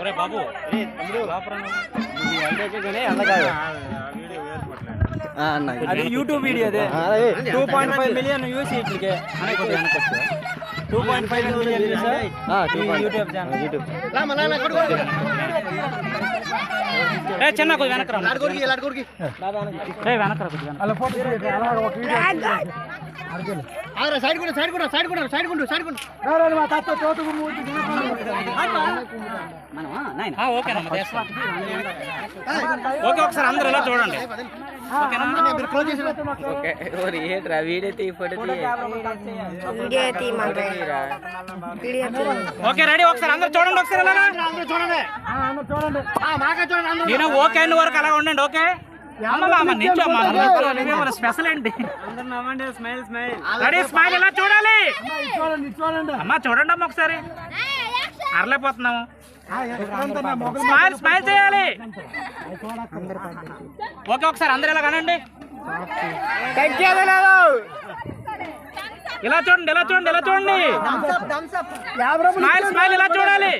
ఒరే బాబు. అది యూట్యూబ్ వీడియో అదే. Two point five million views ఇట్లకే. Two point five million YouTube channel YouTube ఏ చిన్న కొద్ది వెనకరా ఏ వెనకరా కొద్ది సైడ్ కూడా సైడ్ కూడా సైడ్ కూడా సైడ్ కూడా సైడ్ కూడా మా తాత తోటకు మూతి ఆ, చేస్తా. ఓకే ఒకసారి అందరూ ఇలా చూడండి. మీరు క్లోజ్ ఏంట్రా వీడియో తీ ఫోటో వీడియో తీయమంటే వీడియో ఓకే రెడీ? ఒకసారి అందరూ చూడండి ఒకసారి ఇలా అందరూ చూడండి. ఆ, మాకే చూడండి అందరూ. నేను ఓకే అన్ని వరకు అలా ఉండండి ఓకే? స్పెషల్ ఏంటి? స్మైల్ స్మైల్ రెడీ స్మైల్ ఇలా చూడాలి? చూడండి చూడండి అమ్మా చూడండి. అమ్మ ఒకసారి. అరలేకపోతున్నాము స్మైల్ స్మైల్ చేయాలి. ఓకే ఒకసారి అందరు ఇలా కనండి ఇలా చూడండి ఇలా చూడండి ఇలా చూడండి. స్మైల్ స్మైల్ ఇలా చూడాలి.